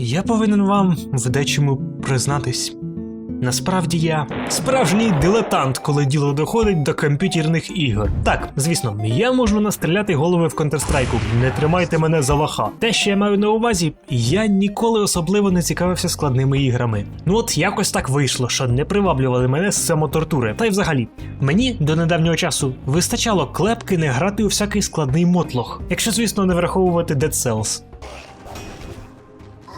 Я повинен вам в дечому признатись. Насправді я справжній дилетант, коли діло доходить до комп'ютерних ігор. Так, звісно, я можу настріляти голови в Counter-Strike, Не тримайте мене за лоха. Те, що я маю на увазі, я ніколи особливо не цікавився складними іграми. Ну от якось так вийшло, що не приваблювали мене з самотортури. Та й взагалі, мені до недавнього часу вистачало клепки не грати у всякий складний мотлох, якщо, звісно, не враховувати Dead Cells.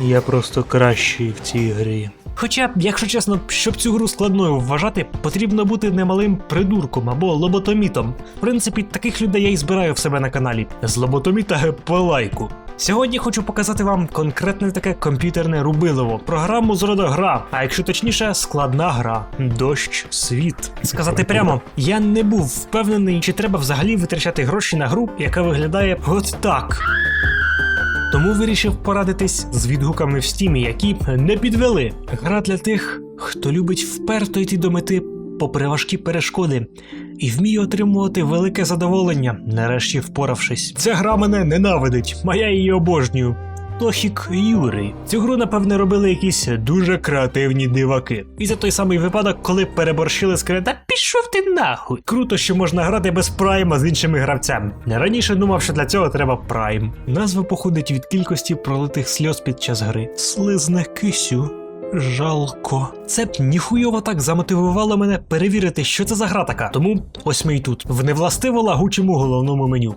Я просто кращий в цій грі. Хоча, якщо чесно, щоб цю гру складною вважати, потрібно бути немалим придурком або лоботомітом. В принципі, таких людей я і збираю в себе на каналі. З лоботоміта по лайку. Сьогодні хочу показати вам конкретне таке комп'ютерне рубилово, програму з роду гра, а якщо точніше, складна гра дощ світ. Сказати прямо, я не був впевнений, чи треба взагалі витрачати гроші на гру, яка виглядає от так. Тому вирішив порадитись з відгуками в стімі, які не підвели. Гра для тих, хто любить вперто йти до мети попри важкі перешкоди і вміє отримувати велике задоволення, нарешті впоравшись. Ця гра мене ненавидить, а я її обожнюю. Тохік Юри. Цю гру, напевне, робили якісь дуже креативні диваки. І за той самий випадок, коли переборщили з та пішов ти нахуй. Круто, що можна грати без прайма з іншими гравцями. Раніше думав, що для цього треба прайм. Назва походить від кількості пролитих сльоз під час гри. Слизне кисю. Жалко. Це б ніхуйово так замотивувало мене перевірити, що це за гра така. Тому ось ми й тут, в невластиво лагучому головному меню.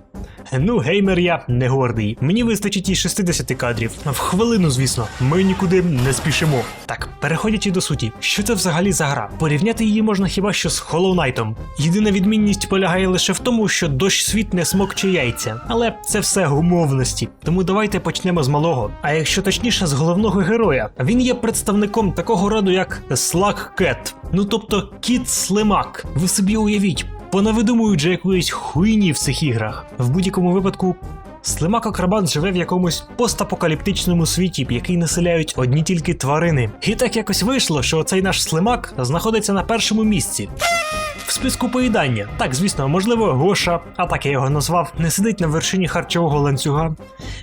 Ну, геймер я не гордий. Мені вистачить і 60 кадрів. В хвилину, звісно, ми нікуди не спішимо. Так, переходячи до суті, що це взагалі за гра? Порівняти її можна хіба що з Hollow Knight. Єдина відмінність полягає лише в тому, що дощ світ не смокче яйця. Але це все гумовності. Тому давайте почнемо з малого. А якщо точніше, з головного героя. Він є представником такого роду, як Slug Cat. Ну тобто кіт слимак. Ви собі уявіть, понавидумують же якоїсь хуйні в цих іграх. В будь-якому випадку. Слимак Акрабан живе в якомусь постапокаліптичному світі, який населяють одні тільки тварини. І так якось вийшло, що цей наш слимак знаходиться на першому місці. В списку поїдання. Так, звісно, можливо, Гоша, а так я його назвав, не сидить на вершині харчового ланцюга.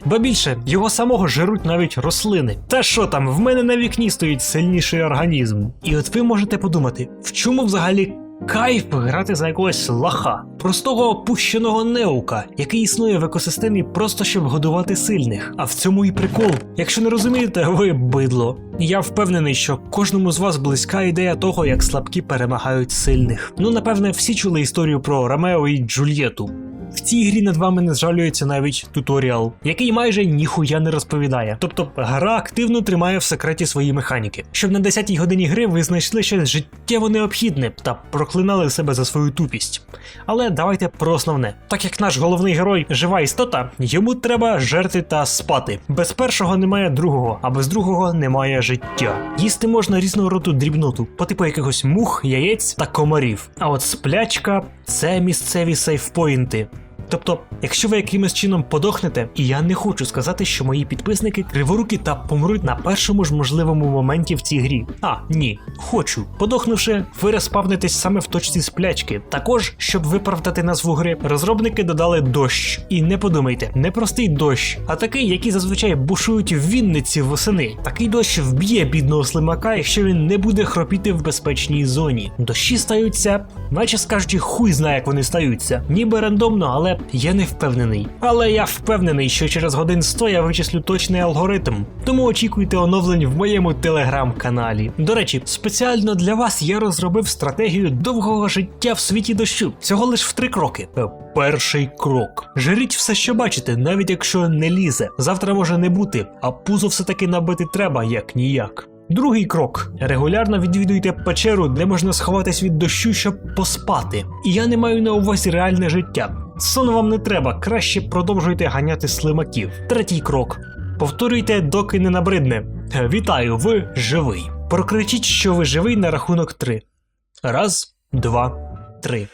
Ба більше, його самого жируть навіть рослини. Та що там, в мене на вікні стоїть сильніший організм. І от ви можете подумати, в чому взагалі кайф грати за якогось лаха, простого опущеного неука, який існує в екосистемі просто щоб годувати сильних. А в цьому і прикол. Якщо не розумієте, ви бидло. Я впевнений, що кожному з вас близька ідея того, як слабкі перемагають сильних. Ну, напевне, всі чули історію про Ромео і Джульєту. В цій грі над вами не зжалюється навіть туторіал, який майже ніхуя не розповідає. Тобто гра активно тримає в секреті свої механіки, щоб на 10-й годині гри ви знайшли щось життєво необхідне та проклинали себе за свою тупість. Але давайте про основне. Так як наш головний герой жива істота, йому треба жерти та спати. Без першого немає другого, а без другого немає життя. Їсти можна різного роду дрібноту, по типу якихось мух, яєць та комарів. А от сплячка це місцеві сейфпоінти. Тобто, якщо ви якимось чином подохнете, і я не хочу сказати, що мої підписники криворукі та помруть на першому ж можливому моменті в цій грі. А, ні, хочу. Подохнувши, ви респавнитесь саме в точці сплячки. Також, щоб виправдати назву гри, розробники додали дощ. І не подумайте, не простий дощ, а такий, який зазвичай бушують в Вінниці восени. Такий дощ вб'є бідного слимака, якщо він не буде хропіти в безпечній зоні. Дощі стаються, наче скажуть, хуй знає, як вони стаються. Ніби рандомно, але я не впевнений. Але я впевнений, що через годин 100 я вичислю точний алгоритм. Тому очікуйте оновлень в моєму телеграм-каналі. До речі, спеціально для вас я розробив стратегію довгого життя в світі дощу. Всього лиш в три кроки. Е, Перший крок. Жиріть все, що бачите, навіть якщо не лізе. Завтра може не бути, а пузо все-таки набити треба, як ніяк. Другий крок: регулярно відвідуйте печеру, де можна сховатись від дощу, щоб поспати. І я не маю на увазі реальне життя. Сон вам не треба, краще продовжуйте ганяти слимаків. Третій крок. Повторюйте, доки не набридне. Вітаю, ви живий. Прокричіть, що ви живий на рахунок три. Раз, два, три.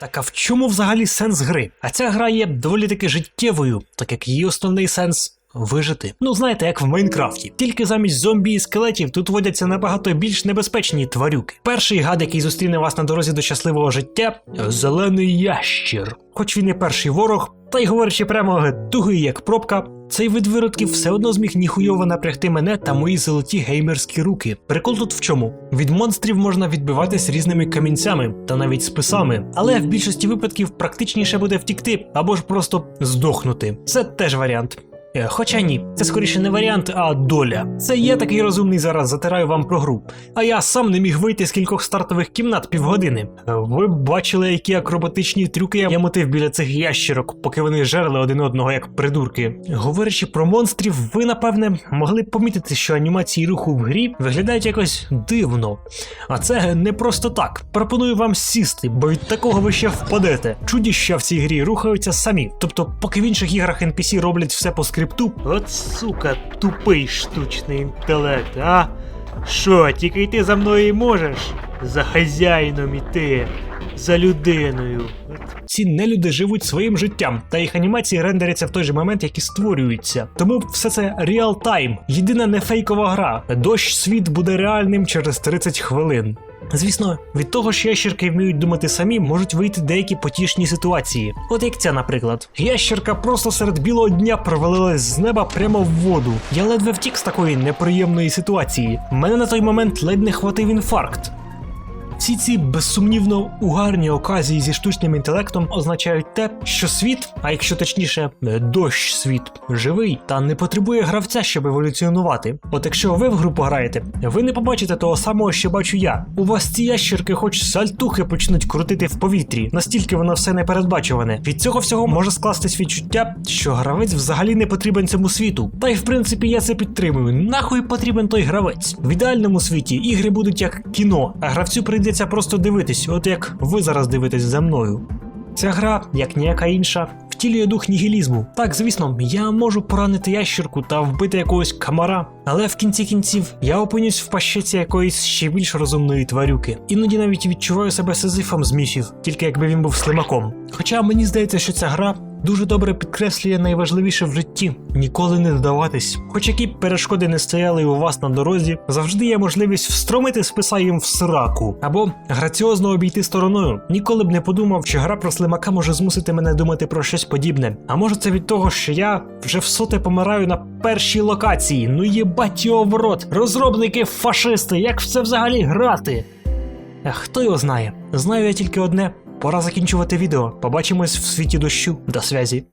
Так а в чому взагалі сенс гри? А ця гра є доволі таки життєвою, так як її основний сенс вижити. Ну знаєте, як в Майнкрафті. Тільки замість зомбі і скелетів тут водяться набагато більш небезпечні тварюки. Перший гад, який зустріне вас на дорозі до щасливого життя зелений ящір. Хоч він і перший ворог, та й говорячи прямо тугий як пробка, цей вид виродків все одно зміг ніхуйово напрягти мене та мої золоті геймерські руки. Прикол тут в чому? Від монстрів можна відбиватись різними камінцями та навіть списами, але в більшості випадків практичніше буде втікти або ж просто здохнути. Це теж варіант. Е, Хоча ні, це скоріше не варіант, а доля. Це я такий розумний зараз затираю вам про гру. А я сам не міг вийти з кількох стартових кімнат півгодини. Е, Ви бачили, які акробатичні трюки я мотив біля цих ящерок, поки вони жерли один одного як придурки. Говорячи про монстрів, ви напевне могли б помітити, що анімації руху в грі виглядають якось дивно. А це не просто так. Пропоную вам сісти, бо від такого ви ще впадете. Чудіща в цій грі рухаються самі. Тобто, поки в інших іграх NPC роблять все по скрипту. От сука, тупий штучний інтелект, а? Що, тільки йти за мною і можеш? За хазяїном іти, за людиною. Ці нелюди живуть своїм життям, та їх анімації рендеряться в той же момент, як і створюються. Тому все це реал-тайм, єдина не фейкова гра. Дощ світ буде реальним через 30 хвилин. Звісно, від того, що ящерки вміють думати самі, можуть вийти деякі потішні ситуації. От як ця, наприклад. Ящерка просто серед білого дня провалилась з неба прямо в воду. Я ледве втік з такої неприємної ситуації. Мене на той момент ледь не хватив інфаркт. Всі ці безсумнівно угарні оказії зі штучним інтелектом означають те, що світ, а якщо точніше, е, дощ світ, живий та не потребує гравця, щоб еволюціонувати. От якщо ви в групу граєте, ви не побачите того самого, що бачу я. У вас ці ящерки, хоч сальтухи почнуть крутити в повітрі, настільки воно все непередбачуване. Від цього всього може скластись відчуття, що гравець взагалі не потрібен цьому світу. Та й в принципі я це підтримую. Нахуй потрібен той гравець. В ідеальному світі ігри будуть як кіно, а гравцю прийдеться просто дивитись, от як ви зараз дивитесь за мною. Ця гра, як ніяка інша, втілює дух нігілізму. Так, звісно, я можу поранити ящерку та вбити якогось камара, але в кінці кінців я опинюсь в пащеці якоїсь ще більш розумної тварюки. Іноді навіть відчуваю себе сизифом з міфів, тільки якби він був слимаком. Хоча мені здається, що ця гра дуже добре підкреслює найважливіше в житті ніколи не здаватись. Хоч які б перешкоди не стояли у вас на дорозі, завжди є можливість встромити списа їм в сраку або граціозно обійти стороною. Ніколи б не подумав, що гра про слимака може змусити мене думати про щось подібне. А може це від того, що я вже в соте помираю на першій локації. Ну єбать його в рот! Розробники фашисти, як в це взагалі грати? Хто його знає? Знаю я тільки одне. Пора закінчувати відео. Побачимось в світі дощу. До связі.